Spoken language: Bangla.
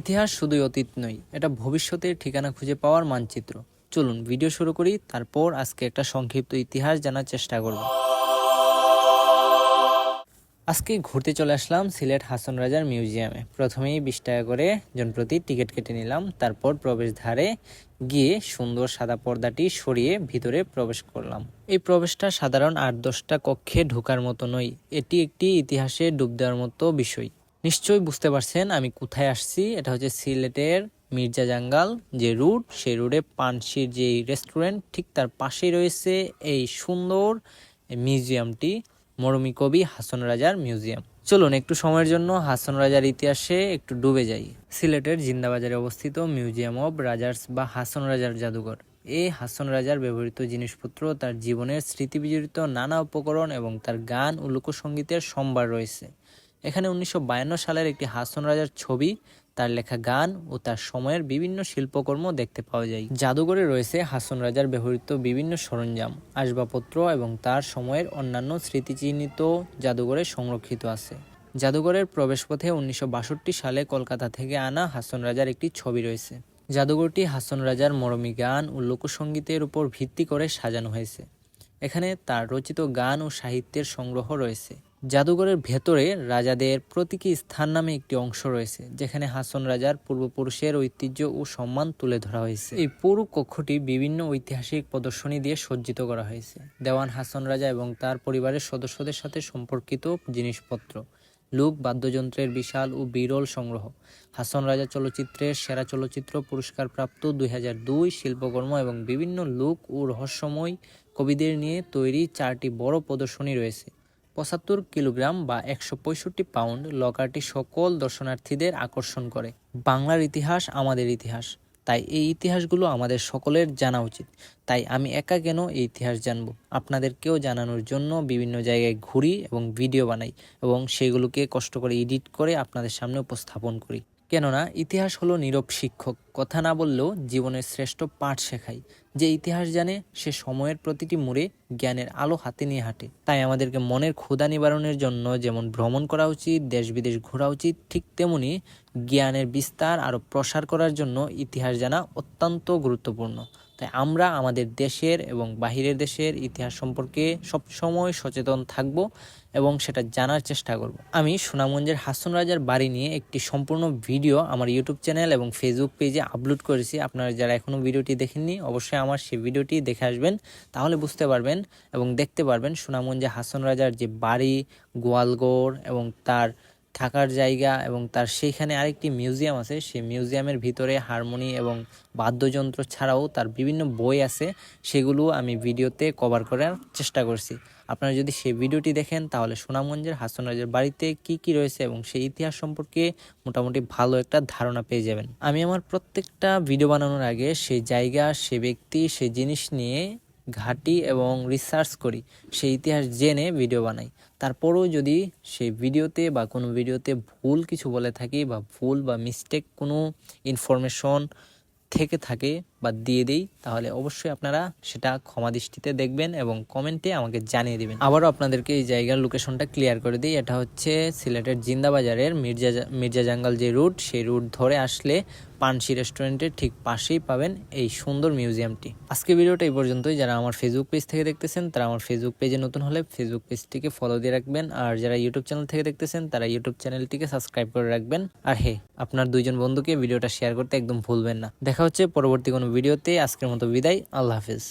ইতিহাস শুধুই অতীত নয়, এটা ভবিষ্যতের ঠিকানা খুঁজে পাওয়ার মানচিত্র। চলুন, ভিডিও শুরু করি, তারপর আজকে একটা সংক্ষিপ্ত ইতিহাস জানার চেষ্টা করব। আজকে ঘুরতে চলে আসলাম সিলেট হাসন রাজার মিউজিয়ামে। প্রথমেই বিশ টাকা করে জনপ্রতি টিকিট কেটে নিলাম, তারপর প্রবেশ ধারে গিয়ে সুন্দর সাদা পর্দাটি সরিয়ে ভিতরে প্রবেশ করলাম। এই প্রবেশটা সাধারণ আট দশটা কক্ষে ঢোকার মতো নয়, এটি একটি ইতিহাসে ডুব দেওয়ার মতো বিষয়। নিশ্চয়ই বুঝতে পারছেন আমি কোথায় আসছি। এটা হচ্ছে সিলেটের মির্জা জাঙ্গাল, যে রুট, সেই রুটে পানশির যে রেস্টুরেন্ট, ঠিক তার পাশেই রয়েছে এই সুন্দর মিউজিয়ামটি, মরমী কবি হাসন রাজার মিউজিয়াম। চলুন একটু সময়ের জন্য হাসন রাজার ইতিহাসে একটু ডুবে যাই। সিলেটের জিন্দাবাজারে অবস্থিত মিউজিয়াম অব রাজার্স বা হাসন রাজার জাদুঘর। এই হাসন রাজার ব্যবহৃত জিনিসপত্র, তার জীবনের স্মৃতি বিজড়িত নানা উপকরণ এবং তার গান ও লোকসঙ্গীতের সম্ভার রয়েছে। এখানে উনিশশো বায়ান্ন সালের একটি হাসন রাজার ছবি, তার লেখা গান ও তার সময়ের বিভিন্ন শিল্পকর্ম দেখতে পাওয়া যায়। জাদুঘরে রয়েছে হাসন রাজার ব্যবহৃত বিভিন্ন সরঞ্জাম, আসবাবপত্র এবং তার সময়ের অন্যান্য স্মৃতিচিহ্নিত জাদুঘরে সংরক্ষিত আছে। জাদুঘরের প্রবেশপথে উনিশশো বাষট্টি সালে কলকাতা থেকে আনা হাসন রাজার একটি ছবি রয়েছে। জাদুঘরটি হাসন রাজার মরমী গান ও লোকসঙ্গীতের উপর ভিত্তি করে সাজানো হয়েছে। এখানে তার রচিত গান ও সাহিত্যের সংগ্রহ রয়েছে। জাদুঘরের ভেতরে রাজাদের প্রতীকী স্থান নামে একটি অংশ রয়েছে, যেখানে হাসন রাজার পূর্বপুরুষের ঐতিহ্য ও সম্মান তুলে ধরা হয়েছে। এই পুরো কক্ষটি বিভিন্ন ঐতিহাসিক প্রদর্শনী দিয়ে সজ্জিত করা হয়েছে। দেওয়ান হাসন রাজা এবং তার পরিবারের সদস্যদের সাথে সম্পর্কিত জিনিসপত্র, লোক, বাদ্যযন্ত্রের বিশাল ও বিরল সংগ্রহ। হাসন রাজা চলচ্চিত্রের সেরা চলচ্চিত্র পুরস্কারপ্রাপ্ত দুই হাজার দুই শিল্পকর্ম এবং বিভিন্ন লোক ও রহস্যময় কবিদের নিয়ে তৈরি চারটি বড় প্রদর্শনী রয়েছে। পঁচাত্তর কিলোগ্রাম বা একশো পঁয়ষট্টি পাউন্ড লকারটি সকল দর্শনার্থীদের আকর্ষণ করে। বাংলার ইতিহাস আমাদের ইতিহাস। তাই এই ইতিহাসগুলো আমাদের সকলের জানা উচিত। তাই আমি একা কেন এই ইতিহাস জানব? আপনাদেরকেও জানানোর জন্য বিভিন্ন জায়গায় ঘুরি এবং ভিডিও বানাই এবং সেগুলোকে কষ্ট করে এডিট করে আপনাদের সামনে উপস্থাপন করি। কেননা ইতিহাস হলো নীরব শিক্ষক। কথা না বললেও জীবনের শ্রেষ্ঠ পাঠ শেখায়। যে ইতিহাস জানে, সে সময়ের প্রতিটি মোড়ে জ্ঞানের আলো হাতে নিয়ে হাঁটে। তাই আমাদেরকে মনের ক্ষুধা নিবারণের জন্য যেমন ভ্রমণ করা উচিত দেশ বিদেশ ঘোরা উচিত, ঠিক তেমনি জ্ঞানের বিস্তার আরও প্রসার করার জন্য ইতিহাস জানা অত্যন্ত গুরুত্বপূর্ণ। তাই আমরা আমাদের দেশের এবং বাহিরের দেশের ইতিহাস সম্পর্কে সবসময় সচেতন থাকব। এবং সেটা জানার চেষ্টা করব। আমি সুনামগঞ্জের হাসন রাজার বাড়ি নিয়ে একটি সম্পূর্ণ ভিডিও আমার ইউটিউব চ্যানেল এবং ফেসবুক পেজে আপলোড করেছি। আপনারা যারা এখনও ভিডিওটি দেখেননি, অবশ্যই আমার সেই ভিডিওটি দেখে আসবেন, তাহলে বুঝতে পারবেন এবং দেখতে পারবেন সুনামগঞ্জে হাসন রাজার যে বাড়ি, গোয়ালগড় এবং তার থাকার জায়গা এবং তার সেইখানে আরেকটি মিউজিয়াম আছে। সেই মিউজিয়ামের ভিতরে হারমোনি এবং বাদ্যযন্ত্র ছাড়াও তার বিভিন্ন বই আছে। সেগুলো আমি ভিডিওতে কভার করার চেষ্টা করছি। আপনারা যদি সেই ভিডিওটি দেখেন, তাহলে সুনামগঞ্জের হাসন রাজের বাড়িতে কি কি রয়েছে এবং সেই ইতিহাস সম্পর্কে মোটামুটি ভালো একটা ধারণা পেয়ে যাবেন। আমি আমার প্রত্যেকটা ভিডিও বানানোর আগে সেই জায়গা সে ব্যক্তি, সেই জিনিস নিয়ে ঘাঁটি এবং রিসার্চ করি, সেই ইতিহাস জেনে ভিডিও বানাই। তারপরেও যদি সেই ভিডিওতে বা কোনো ভিডিওতে ভুল কিছু বলে থাকি বা ভুল বা মিস্টেক কোনো ইনফরমেশন থেকে থাকে বা দিয়ে দিই, তাহলে অবশ্যই আপনারা সেটা ক্ষমা দৃষ্টিতে দেখবেন এবং কমেন্টে আমাকে জানিয়ে দিবেন। আবারও আপনাদেরকে এই জায়গার লোকেশনটা ক্লিয়ার করে দিই, এটা হচ্ছে সিলেটের জিন্দাবাজারের মির্জা মির্জা জাঙ্গাল যে রুট সেই রুট ধরে আসলে পানসি রেস্টুরেন্টের ঠিক পাশেই পাবেন এই সুন্দর মিউজিয়ামটি আজকে ভিডিওটা এই পর্যন্তই, যারা আমার ফেসবুক পেজ থেকে দেখতেছেন, তারা আমার ফেসবুক পেজে নতুন হলে ফেসবুক পেজটিকে ফলো দিয়ে রাখবেন, আর যারা ইউটিউব চ্যানেল থেকে দেখতেছেন, তারা ইউটিউব চ্যানেলটিকে সাবস্ক্রাইব করে রাখবেন। আর হে, আপনার দুইজন বন্ধুকে ভিডিওটা শেয়ার করতে একদম ভুলবেন না। দেখা হচ্ছে পরবর্তী কোনো ভিডিওতে আজকের মতো বিদায়। আল্লাহ হাফিজ।